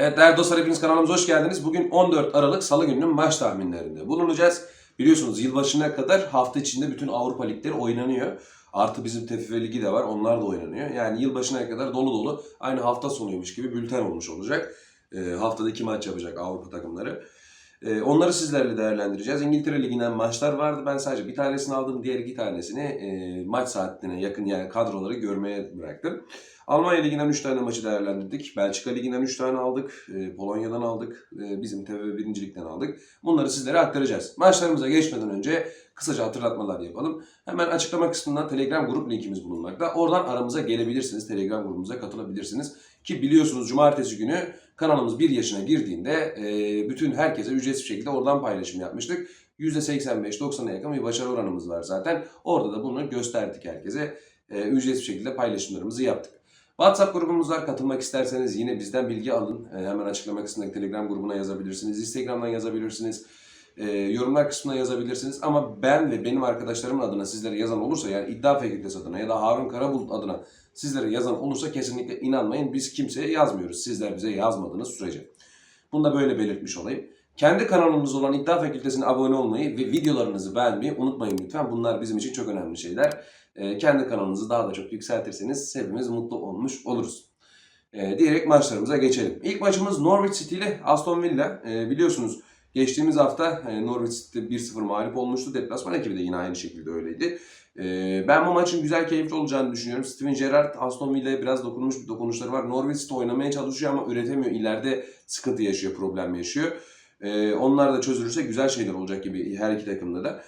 Evet değerli dostlar hepiniz kanalımıza hoş geldiniz. Bugün 14 Aralık Salı gününün maç tahminlerinde bulunacağız. Biliyorsunuz yılbaşına kadar hafta içinde bütün Avrupa ligleri oynanıyor. Artı bizim TFF Ligi de var onlar da oynanıyor. Yani yılbaşına kadar dolu dolu aynı hafta sonuymuş gibi bülten olmuş olacak. Ee, haftada iki maç yapacak Avrupa takımları. Ee, onları sizlerle değerlendireceğiz. İngiltere Ligi'nden maçlar vardı. Ben sadece bir tanesini aldım. Diğer iki tanesini e, maç saatine yakın yani kadroları görmeye bıraktım. Almanya Ligi'nden 3 tane maçı değerlendirdik. Belçika Ligi'nden 3 tane aldık. E, Polonya'dan aldık. E, bizim 1. Lig'den aldık. Bunları sizlere aktaracağız. Maçlarımıza geçmeden önce kısaca hatırlatmalar yapalım. Hemen açıklama kısmından Telegram grup linkimiz bulunmakta. Oradan aramıza gelebilirsiniz. Telegram grubumuza katılabilirsiniz. Ki biliyorsunuz cumartesi günü kanalımız 1 yaşına girdiğinde e, bütün herkese ücretsiz şekilde oradan paylaşım yapmıştık. %85-90'a yakın bir başarı oranımız var zaten. Orada da bunu gösterdik herkese. E, ücretsiz şekilde paylaşımlarımızı yaptık. WhatsApp grubumuz var. Katılmak isterseniz yine bizden bilgi alın. E, hemen açıklama kısmındaki Telegram grubuna yazabilirsiniz. Instagram'dan yazabilirsiniz. E, yorumlar kısmına yazabilirsiniz. Ama ben ve benim arkadaşlarımın adına sizlere yazan olursa yani iddia fakültesi adına ya da Harun Karabulut adına sizlere yazan olursa kesinlikle inanmayın. Biz kimseye yazmıyoruz. Sizler bize yazmadığınız sürece. Bunu da böyle belirtmiş olayım. Kendi kanalımız olan İddia Fakültesine abone olmayı ve videolarınızı beğenmeyi unutmayın lütfen. Bunlar bizim için çok önemli şeyler. Ee, kendi kanalınızı daha da çok yükseltirseniz hepimiz mutlu olmuş oluruz. Ee, diyerek maçlarımıza geçelim. İlk maçımız Norwich City ile Aston Villa. Ee, biliyorsunuz geçtiğimiz hafta e, Norwich City 1-0 mağlup olmuştu. Deplasman ekibi de yine aynı şekilde öyleydi. Ee, ben bu maçın güzel keyifli olacağını düşünüyorum. Steven Gerrard Aston Villa'ya biraz dokunmuş bir dokunuşları var. Norwich City oynamaya çalışıyor ama üretemiyor. İleride sıkıntı yaşıyor, problem yaşıyor. Ee, onlar da çözülürse güzel şeyler olacak gibi her iki takımda da.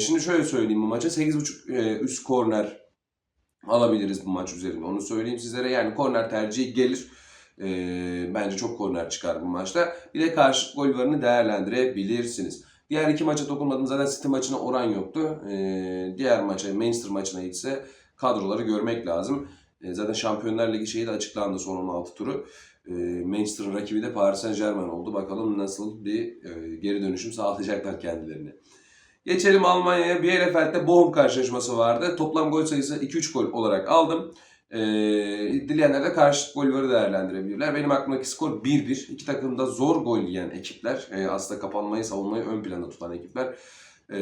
Şimdi şöyle söyleyeyim bu maça. 8.5 e, üst korner alabiliriz bu maç üzerinde. Onu söyleyeyim sizlere. Yani korner tercihi gelir. Ee, bence çok korner çıkar bu maçta. Bir de karşı gol varını değerlendirebilirsiniz. Diğer iki maça dokunmadım. Zaten City maçına oran yoktu. Ee, diğer maça, Manchester maçına ise kadroları görmek lazım. Ee, zaten Şampiyonlar Ligi şeyi de açıklandı son 16 turu. Ee, Manchester'ın rakibi de Paris Saint Germain oldu. Bakalım nasıl bir e, geri dönüşüm sağlayacaklar kendilerine. Geçelim Almanya'ya. Bielefeld'de Bochum karşılaşması vardı. Toplam gol sayısı 2-3 gol olarak aldım. Ee, dileyenler de karşı golleri değerlendirebilirler. Benim aklımdaki skor 1-1. İki takım da zor gol yiyen ekipler. Ee, aslında kapanmayı, savunmayı ön planda tutan ekipler. Ee,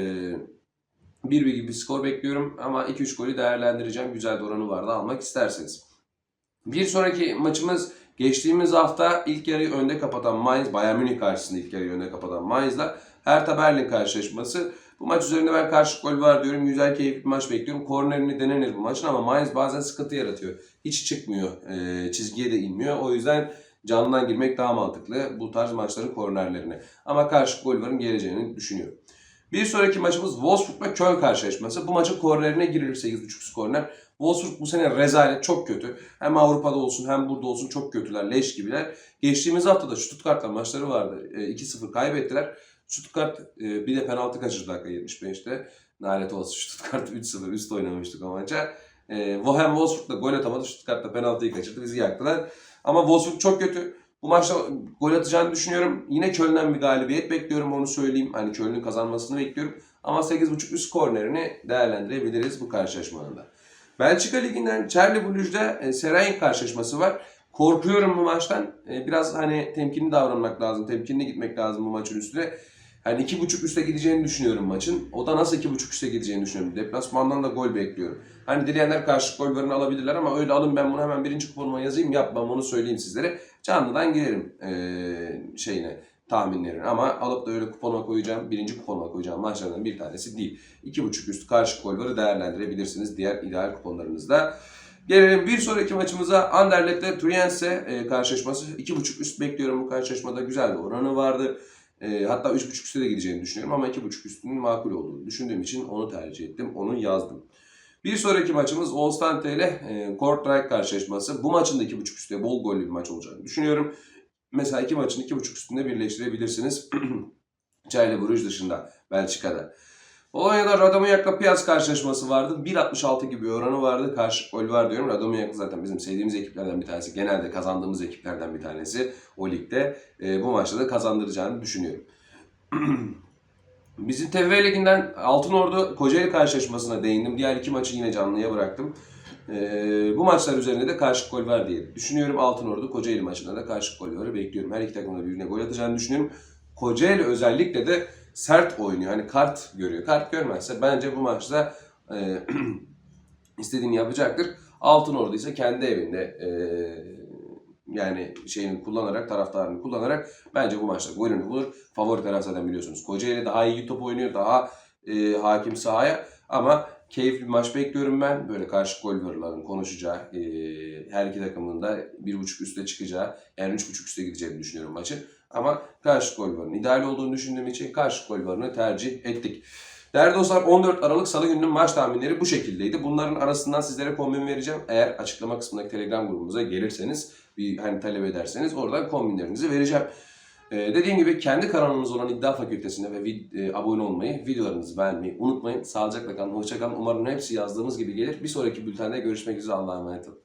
1-1 gibi bir skor bekliyorum ama 2-3 golü değerlendireceğim. Güzel bir oranı vardı almak isterseniz. Bir sonraki maçımız geçtiğimiz hafta ilk yarıyı önde kapatan Mainz, Bayern Münih karşısında ilk yarıyı önde kapatan Mainz'la Hertha Berlin karşılaşması. Bu maç üzerinde ben karşı gol var diyorum. Güzel keyifli bir maç bekliyorum. Kornerini denenir bu maçın ama Mainz bazen sıkıntı yaratıyor. Hiç çıkmıyor. E, çizgiye de inmiyor. O yüzden canından girmek daha mantıklı bu tarz maçların kornerlerine. Ama karşı gol varın geleceğini düşünüyorum. Bir sonraki maçımız Wolfsburg ve Köln karşılaşması. Bu maçın kornerine girilir 8.5 korner. Wolfsburg bu sene rezalet çok kötü. Hem Avrupa'da olsun hem burada olsun çok kötüler, leş gibiler. Geçtiğimiz hafta da Stuttgart'la maçları vardı. E, 2-0 kaybettiler. Stuttgart e, bir de penaltı kaçırdı dakika 75'te. Lanet olsun Stuttgart 3-0 üst oynamıştık o maça. E, Bohem Wolfsburg da gol atamadı. Stuttgart da penaltıyı kaçırdı. Bizi yaktılar. Ama Wolfsburg çok kötü. Bu maçta gol atacağını düşünüyorum. Yine Köln'den bir galibiyet bekliyorum onu söyleyeyim. Hani Köln'ün kazanmasını bekliyorum. Ama 8.5 üst kornerini değerlendirebiliriz bu karşılaşmada. Belçika Ligi'nden Charlie Brugge'de e, Seraing karşılaşması var. Korkuyorum bu maçtan. E, biraz hani temkinli davranmak lazım. Temkinli gitmek lazım bu maçın üstüne. Hani iki buçuk üste gideceğini düşünüyorum maçın. O da nasıl iki buçuk üste gideceğini düşünüyorum. Deplasmandan da gol bekliyorum. Hani dileyenler karşı gol varını alabilirler ama öyle alın ben bunu hemen birinci kuponuma yazayım yapmam onu söyleyeyim sizlere. Canlıdan girerim ee, şeyine tahminlerin ama alıp da öyle kuponuma koyacağım, birinci kuponuma koyacağım maçlardan bir tanesi değil. İki buçuk üstü karşı gol varı değerlendirebilirsiniz diğer ideal kuponlarınızda. Gelelim bir sonraki maçımıza Anderlet'le Triense e, karşılaşması. 2.5 üst bekliyorum bu karşılaşmada. Güzel bir oranı vardı. E, hatta 3.5 üste de gideceğini düşünüyorum ama 2.5 üstünün makul olduğunu düşündüğüm için onu tercih ettim. Onu yazdım. Bir sonraki maçımız Olstante ile e, karşılaşması. Bu maçın da 2.5 üstte bol gollü bir maç olacağını düşünüyorum. Mesela iki maçın 2.5 üstünde birleştirebilirsiniz. Çayla Bruges dışında Belçika'da. Polonya'da Radomyak'la Piyaz karşılaşması vardı. 1.66 gibi oranı vardı. Karşı gol var diyorum. Radomyak zaten bizim sevdiğimiz ekiplerden bir tanesi. Genelde kazandığımız ekiplerden bir tanesi o ligde. E, bu maçta da kazandıracağını düşünüyorum. Bizim TV Ligi'nden Altınordu Kocaeli karşılaşmasına değindim. Diğer iki maçı yine canlıya bıraktım. Ee, bu maçlar üzerinde de karşı gol var diye düşünüyorum. Altınordu Kocaeli maçında da karşı gol var bekliyorum. Her iki takımda birbirine gol atacağını düşünüyorum. Kocaeli özellikle de sert oynuyor. Hani kart görüyor. Kart görmezse bence bu maçta e, istediğini yapacaktır. Altınordu ise kendi evinde e, yani şeyini kullanarak, taraftarını kullanarak bence bu maçta golünü bulur. Favori taraf zaten biliyorsunuz. Kocaeli daha iyi top oynuyor, daha e, hakim sahaya ama keyifli bir maç bekliyorum ben. Böyle karşı gol varların konuşacağı, e, her iki takımın da bir buçuk üste çıkacağı, yani üç buçuk üste gideceğini düşünüyorum maçın. Ama karşı gol varının ideal olduğunu düşündüğüm için karşı gol varını tercih ettik. Değerli dostlar 14 Aralık Salı gününün maç tahminleri bu şekildeydi. Bunların arasından sizlere kombin vereceğim. Eğer açıklama kısmındaki Telegram grubumuza gelirseniz, bir hani talep ederseniz oradan kombinlerinizi vereceğim. Ee, dediğim gibi kendi kanalımız olan İddia Fakültesi'ne ve vid- e, abone olmayı, videolarınızı beğenmeyi unutmayın. Sağlıcakla kalın, hoşça. Umarım hepsi yazdığımız gibi gelir. Bir sonraki bültende görüşmek üzere. Allah'a emanet olun.